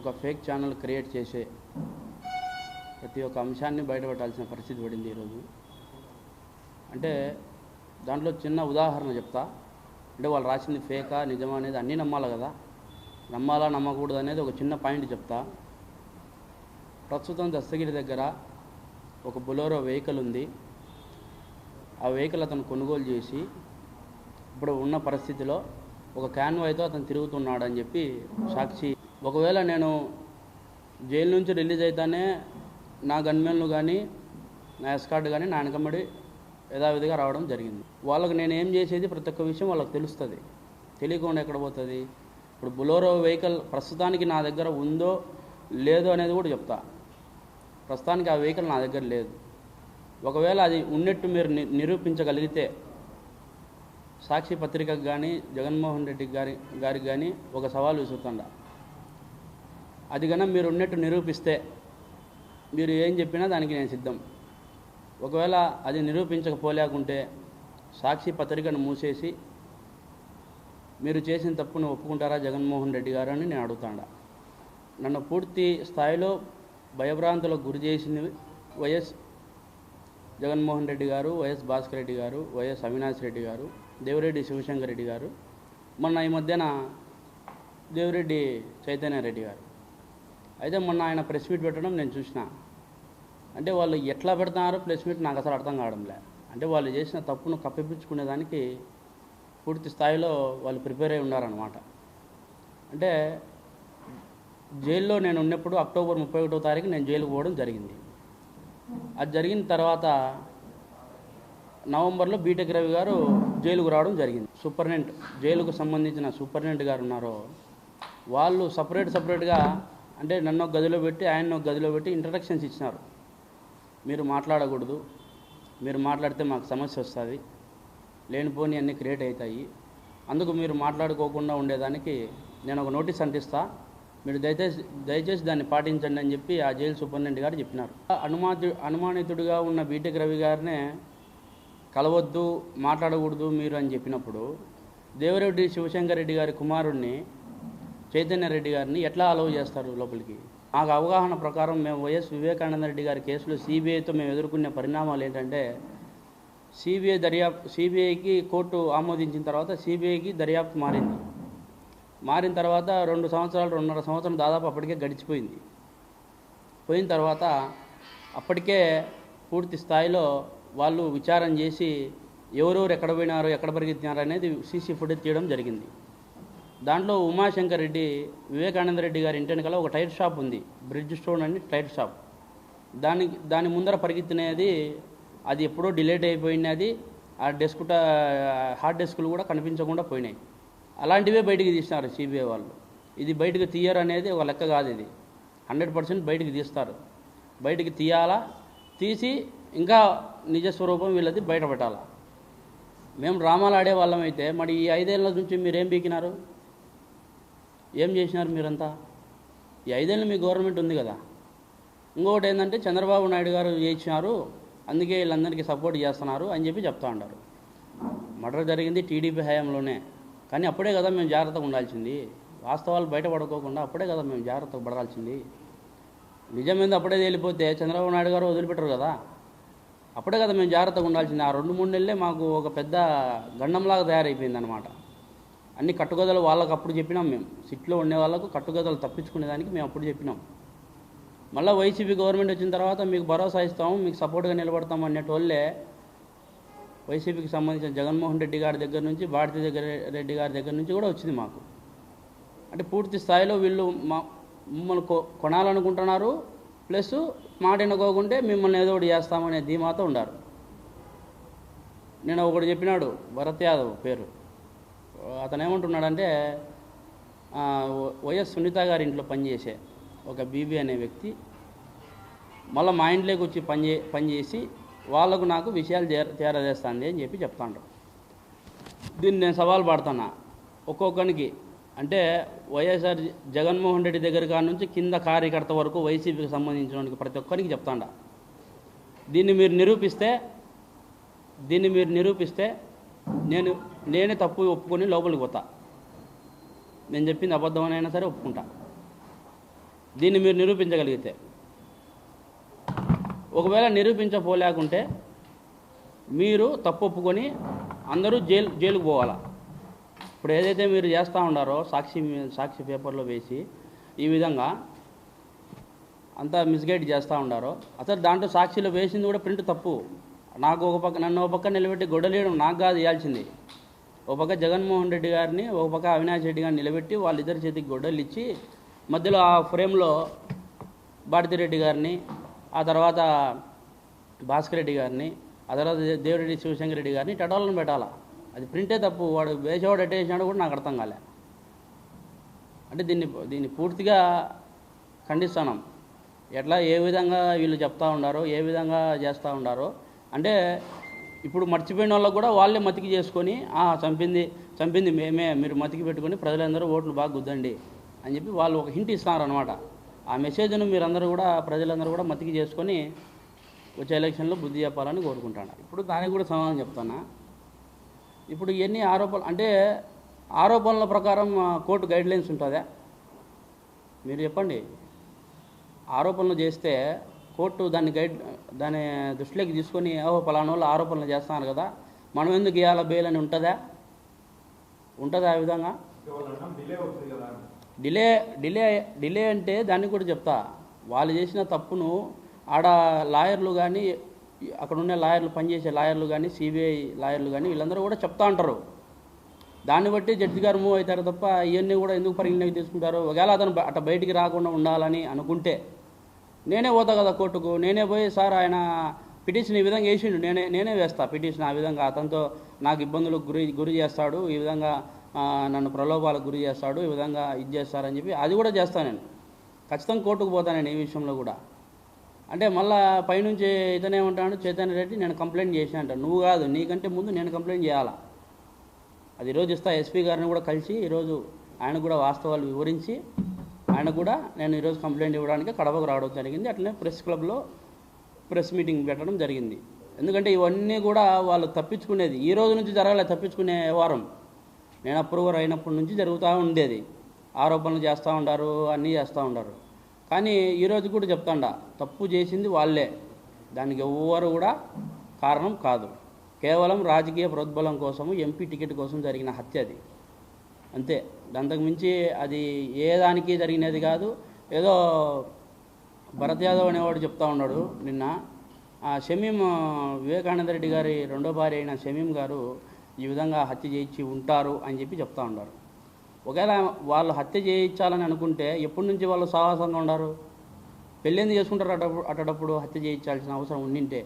ఒక fake channel create చేసే ప్రతి ఒక్క అంశాన్ని బయటపెట్టాల్సిన పరిస్థితి పడింది ఈరోజు. అంటే దాంట్లో చిన్న ఉదాహరణ చెప్తా. అంటే వాళ్ళు రాసింది ఫేకా నిజమా అనేది అన్నీ నమ్మాలి కదా. నమ్మాలా నమ్మకూడదు అనేది ఒక చిన్న పాయింట్ చెప్తా. ప్రస్తుతం దస్తగిరి దగ్గర ఒక బొలోరో వెహికల్ ఉంది. ఆ వెహికల్ అతను కొనుగోలు చేసి ఇప్పుడు ఉన్న పరిస్థితిలో ఒక క్యాన్వాయ్తో అతను తిరుగుతున్నాడని చెప్పి సాక్షి ఒకవేళ నేను జైలు నుంచి రిలీజ్ అయితేనే నా గన్మెన్లు కానీ నా ఎస్కార్డ్ కానీ నా వెనకమ్మడి యథావిధిగా రావడం జరిగింది. వాళ్ళకి నేను ఏం చేసేది ప్రతి ఒక్క విషయం వాళ్ళకి తెలుస్తుంది. తెలియకుండా ఎక్కడ పోతుంది? ఇప్పుడు బులోరో వెహికల్ ప్రస్తుతానికి నా దగ్గర ఉందో లేదో అనేది కూడా చెప్తా. ప్రస్తుతానికి ఆ వెహికల్ నా దగ్గర లేదు. ఒకవేళ అది ఉన్నట్టు మీరు ని- నిరూపించగలిగితే సాక్షి పత్రికకు కానీ జగన్మోహన్ రెడ్డి గారి గారికి కానీ ఒక సవాల్ విసురుతుండ. అది కన్నా మీరు ఉన్నట్టు నిరూపిస్తే మీరు ఏం చెప్పినా దానికి నేను సిద్ధం. ఒకవేళ అది నిరూపించకపోలేకుంటే సాక్షి పత్రికను మూసేసి మీరు చేసిన తప్పును ఒప్పుకుంటారా జగన్మోహన్ రెడ్డి గారు అని నేను అడుగుతాడా. నన్ను పూర్తి స్థాయిలో భయభ్రాంతులకు గురి చేసినవి వైఎస్ జగన్మోహన్ రెడ్డి గారు వైఎస్ భాస్కర్ రెడ్డి గారు వైఎస్ అవినాష్ రెడ్డి గారు దేవిరెడ్డి శివశంకర్ రెడ్డి గారు మొన్న ఈ మధ్యన దేవిరెడ్డి చైతన్య రెడ్డి గారు. అయితే మొన్న ఆయన ప్రెస్ మీట్ పెట్టడం నేను చూసిన. అంటే వాళ్ళు ఎట్లా పెడుతున్నారు ప్రెస్ మీట్ నాకు అసలు అర్థం కావడంలే. అంటే వాళ్ళు చేసిన తప్పును కప్పిపించుకునేదానికి పూర్తి స్థాయిలో వాళ్ళు ప్రిపేర్ అయి ఉన్నారనమాట అంటే జైల్లో నేను ఉన్నప్పుడు అక్టోబర్ ముప్పై ఒకటో తారీఖు నేను జైలుకు పోవడం జరిగింది. అది జరిగిన తర్వాత నవంబర్లో బీటెక్ రవి గారు జైలుకు రావడం జరిగింది. సూపర్నెంట్ జైలుకు సంబంధించిన సూపర్నెంట్ గారు ఉన్నారో వాళ్ళు సపరేట్ సపరేట్గా అంటే నన్ను ఒక గదిలో పెట్టి ఆయన ఒక గదిలో పెట్టి ఇంట్రడక్షన్స్ ఇచ్చినారు. మీరు మాట్లాడకూడదు. మీరు మాట్లాడితే మాకు సమస్య వస్తుంది. లేనిపోని అన్నీ క్రియేట్ అవుతాయి. అందుకు మీరు మాట్లాడుకోకుండా ఉండేదానికి నేను ఒక నోటీస్ అంటిస్తా మీరు దయచేసి దయచేసి దాన్ని పాటించండి అని చెప్పి ఆ జైలు సూపరింటెండెంట్ గారు చెప్పినారు. అనుమాతి అనుమానితుడిగా ఉన్న బీటెక్ రవి గారినే కలవద్దు మాట్లాడకూడదు మీరు అని చెప్పినప్పుడు దేవరెడ్డి శివశంకర్ రెడ్డి గారి కుమారుడిని చైతన్య రెడ్డి గారిని ఎట్లా అలౌ చేస్తారు లోపలికి? మాకు అవగాహన ప్రకారం మేము వైఎస్ వివేకానంద రెడ్డి గారి కేసులో సిబిఐతో మేము ఎదుర్కొనే పరిణామాలు ఏంటంటే సిబిఐ దర్యాప్తు సిబిఐకి కోర్టు ఆమోదించిన తర్వాత సిబిఐకి దర్యాప్తు మారింది. మారిన తర్వాత రెండు సంవత్సరాలు రెండున్నర సంవత్సరం దాదాపు అప్పటికే గడిచిపోయింది. పోయిన తర్వాత అప్పటికే పూర్తి స్థాయిలో వాళ్ళు విచారం చేసి ఎవరెవరు ఎక్కడ పోయినారు ఎక్కడ పరిగెత్తినారు అనేది సీసీ ఫుటేజ్ తీయడం జరిగింది. దాంట్లో ఉమాశంకర్ రెడ్డి వివేకానంద రెడ్డి గారి ఇంటి వెనకాల ఒక టైర్ షాప్ ఉంది. బ్రిడ్జ్ స్టోన్ అని టైర్ షాప్. దాని దాని ముందర పరిగెత్తినది అది ఎప్పుడో డిలేట్ అయిపోయినది ఆ డెస్క్ హార్డ్ డెస్క్లు కూడా కనిపించకుండా పోయినాయి. అలాంటివే బయటికి తీసినారు సిబిఐ వాళ్ళు. ఇది బయటకు తీయరు అనేది ఒక లెక్క కాదు ఇది. హండ్రెడ్ పర్సెంట్ బయటికి తీస్తారు. బయటికి తీయాలా? తీసి ఇంకా నిజస్వరూపం వీళ్ళది బయట పెట్టాలా మేము డ్రామాలు ఆడే వాళ్ళం అయితే మరి ఈ ఐదేళ్ళ నుంచి మీరేం బీకినారు? ఏం చేసినారు మీరంతా? ఈ ఐదేళ్ళు మీ గవర్నమెంట్ ఉంది కదా. ఇంకొకటి ఏంటంటే చంద్రబాబు నాయుడు గారు చేసినారు అందుకే వీళ్ళందరికీ సపోర్ట్ చేస్తున్నారు అని చెప్పి చెప్తా ఉంటారు మర్డర్ జరిగింది టీడీపీ హయాంలోనే. కానీ అప్పుడే కదా మేము జాగ్రత్తగా ఉండాల్సింది. వాస్తవాలు బయటపడుకోకుండా అప్పుడే కదా మేము జాగ్రత్తగా పడాల్సింది. నిజమైంది అప్పుడే తేలిపోతే చంద్రబాబు నాయుడు గారు వదిలిపెట్టరు కదా. అప్పుడే కదా మేము జాగ్రత్తగా ఉండాల్సింది. ఆ రెండు మూడు నెలలే మాకు ఒక పెద్ద గండంలాగా తయారైపోయింది అనమాట అన్ని కట్టుకథలు వాళ్ళకి అప్పుడు చెప్పినాం మేము. సిట్లో ఉండే వాళ్ళకు కట్టుకథలు తప్పించుకునేదానికి మేము అప్పుడు చెప్పినాం. మళ్ళీ వైసీపీ గవర్నమెంట్ వచ్చిన తర్వాత మీకు భరోసా ఇస్తాము మీకు సపోర్ట్గా నిలబడతాం అనేటోళ్ళే వైసీపీకి సంబంధించిన జగన్మోహన్ రెడ్డి గారి దగ్గర నుంచి భారతీయ దగ్గర రెడ్డి గారి దగ్గర నుంచి కూడా వచ్చింది మాకు. అంటే పూర్తి స్థాయిలో వీళ్ళు మా మిమ్మల్ని కొ కొనాలనుకుంటున్నారు ప్లస్ మాటినుకోకుంటే మిమ్మల్ని ఏదో ఒకటి చేస్తామనే ధీమాతో ఉన్నారు నేను ఒకటి చెప్పినాడు భరత్ యాదవ్ పేరు. అతను ఏమంటున్నాడంటే వైఎస్ సునీత గారి ఇంట్లో పనిచేసే ఒక బీబీ అనే వ్యక్తి మళ్ళీ మా ఇంట్లోకి వచ్చి పనిచే పనిచేసి వాళ్ళకు నాకు విషయాలు చేర చేరదేస్తుంది అని చెప్పి చెప్తాండ్రు. దీన్ని నేను సవాల్ పడుతున్నా. ఒక్కొక్కరికి అంటే వైఎస్ఆర్ జగన్మోహన్ రెడ్డి దగ్గర కాడ నుంచి కింద కార్యకర్త వరకు వైసీపీకి సంబంధించిన ప్రతి ఒక్కరికి చెప్తాండ. దీన్ని మీరు నిరూపిస్తే దీన్ని మీరు నిరూపిస్తే నేను నేనే తప్పు ఒప్పుకొని లోపలికి పోతా. నేను చెప్పింది అబద్ధమనైనా సరే ఒప్పుకుంటా. దీన్ని మీరు నిరూపించగలిగితే. ఒకవేళ నిరూపించపోలేకుంటే మీరు తప్పు ఒప్పుకొని అందరూ జైలు జైలుకు పోవాలా? ఇప్పుడు ఏదైతే మీరు చేస్తూ ఉండారో సాక్షి మీ- సాక్షి పేపర్లో వేసి ఈ విధంగా అంతా మిస్గైడ్ చేస్తూ ఉండారో అసలు దాంట్లో సాక్షిలో వేసింది కూడా ప్రింట్ తప్పు. నాకు ఒక పక్క నన్ను ఒక పక్క నిలబెట్టి గొడవలేయడం నాకు కాదు ఇవ్వాల్సింది ఒక పక్క జగన్మోహన్ రెడ్డి గారిని ఒక పక్క అవినాష్ రెడ్డి గారిని నిలబెట్టి వాళ్ళిద్దరి చేతికి గొడ్డలు ఇచ్చి మధ్యలో ఆ ఫ్రేమ్లో భారతిరెడ్డి గారిని ఆ తర్వాత భాస్కర్ రెడ్డి గారిని ఆ తర్వాత దేవిరెడ్డి శివశంకర్ రెడ్డి గారిని టటాలను పెట్టాలా? అది ప్రింటే తప్పు. వాడు వేసేవాడు ఎట్టేసినాడు కూడా నాకు అర్థం కాలే. అంటే దీన్ని దీన్ని పూర్తిగా ఖండిస్తున్నాం. ఎట్లా ఏ విధంగా వీళ్ళు చెప్తా ఉండారో ఏ విధంగా చేస్తూ ఉండారో అంటే ఇప్పుడు మర్చిపోయిన వాళ్ళకు కూడా వాళ్ళే మతికి చేసుకొని చంపింది చంపింది మేమే మీరు మతికి పెట్టుకొని ప్రజలందరూ ఓట్లు బాగా గుద్దండి అని చెప్పి వాళ్ళు ఒక హింట్ ఇస్తున్నారు అనమాట ఆ మెసేజ్ను మీరందరూ కూడా ప్రజలందరూ కూడా మతికి చేసుకొని వచ్చే ఎలక్షన్లో బుద్ధి చెప్పాలని కోరుకుంటాను. ఇప్పుడు దానికి కూడా సమాధానం చెప్తాను ఇప్పుడు ఎన్ని ఆరోపణలు అంటే ఆరోపణల ప్రకారం కోర్టు గైడ్లైన్స్ ఉంటుందా? మీరు చెప్పండి. ఆరోపణలు చేస్తే కోర్టు దాన్ని గైడ్ దాని దృష్టిలోకి తీసుకొని ఓ పలానా వాళ్ళు ఆరోపణలు చేస్తున్నారు కదా మనం ఎందుకు ఇవ్వాలా బెయిల్ అని ఉంటుందా? ఉంటుందా ఆ విధంగా? డిలే డిలే డిలే అంటే దాన్ని కూడా చెప్తా. వాళ్ళు చేసిన తప్పును ఆడ లాయర్లు కానీ అక్కడ ఉన్న లాయర్లు పనిచేసే లాయర్లు కానీ సిబిఐ లాయర్లు కానీ వీళ్ళందరూ కూడా చెప్తా ఉంటారు దాన్ని బట్టి జడ్జి గారు మూవ్ అవుతారు తప్ప ఇవన్నీ కూడా ఎందుకు పరిగణలోకి తీసుకుంటారు? ఒకవేళ అతను అట్ట బయటికి రాకుండా ఉండాలని అనుకుంటే నేనే పోతా కదా కోర్టుకు. నేనే పోయి సార్ ఆయన పిటిషన్ ఈ విధంగా వేసిండు. నేనే నేనే వేస్తా పిటిషన్ ఆ విధంగా. అతనితో నాకు ఇబ్బందులకు గురి గురి చేస్తాడు. ఈ విధంగా నన్ను ప్రలోభాలకు గురి చేస్తాడు. ఈ విధంగా ఇది చేస్తారని చెప్పి అది కూడా చేస్తాను నేను. ఖచ్చితంగా కోర్టుకు పోతాను నేను ఈ విషయంలో కూడా. అంటే మళ్ళా పైనుంచి ఇతనే ఉంటాడు చైతన్య రెడ్డి నేను కంప్లైంట్ చేసిన అంట. నువ్వు కాదు నీకంటే ముందు నేను కంప్లైంట్ చేయాలా? అది ఈరోజు ఇస్తా ఎస్పీ గారిని కూడా కలిసి ఈరోజు ఆయన కూడా వాస్తవాలు వివరించి ఆయన కూడా నేను ఈరోజు కంప్లైంట్ ఇవ్వడానికి కడపకు రావడం జరిగింది. అట్లనే ప్రెస్ క్లబ్లో ప్రెస్ మీటింగ్ పెట్టడం జరిగింది. ఎందుకంటే ఇవన్నీ కూడా వాళ్ళు తప్పించుకునేది ఈ రోజు నుంచి జరగలేదు తప్పించుకునే వారం. నేను అప్రూవర్ అయినప్పటి నుంచి జరుగుతూ ఉండేది. ఆరోపణలు చేస్తూ ఉంటారు అన్నీ చేస్తూ ఉంటారు కానీ ఈరోజు కూడా చెప్తాండ తప్పు చేసింది వాళ్ళే. దానికి ఎవ్వరు కూడా కారణం కాదు. కేవలం రాజకీయ ప్రోద్బలం కోసము ఎంపీ టికెట్ కోసం జరిగిన హత్య అది. అంతే. అంతకు మించి అది ఏ దానికి జరిగినది కాదు. ఏదో భరత్ యాదవ్ అనేవాడు చెప్తా ఉన్నాడు నిన్న. ఆ షమీం వివేకానంద రెడ్డి గారి రెండో భార్య అయిన షమీం గారు ఈ విధంగా హత్య చేయించి ఉంటారు అని చెప్పి చెప్తా ఉన్నారు. ఒకవేళ వాళ్ళు హత్య చేయించాలని అనుకుంటే ఎప్పటి నుంచి వాళ్ళు సాహసంగా ఉన్నారు పెళ్ళేంది చేసుకుంటారు అటప్పుడు అటప్పుడు హత్య చేయించాల్సిన అవసరం ఉండింటే?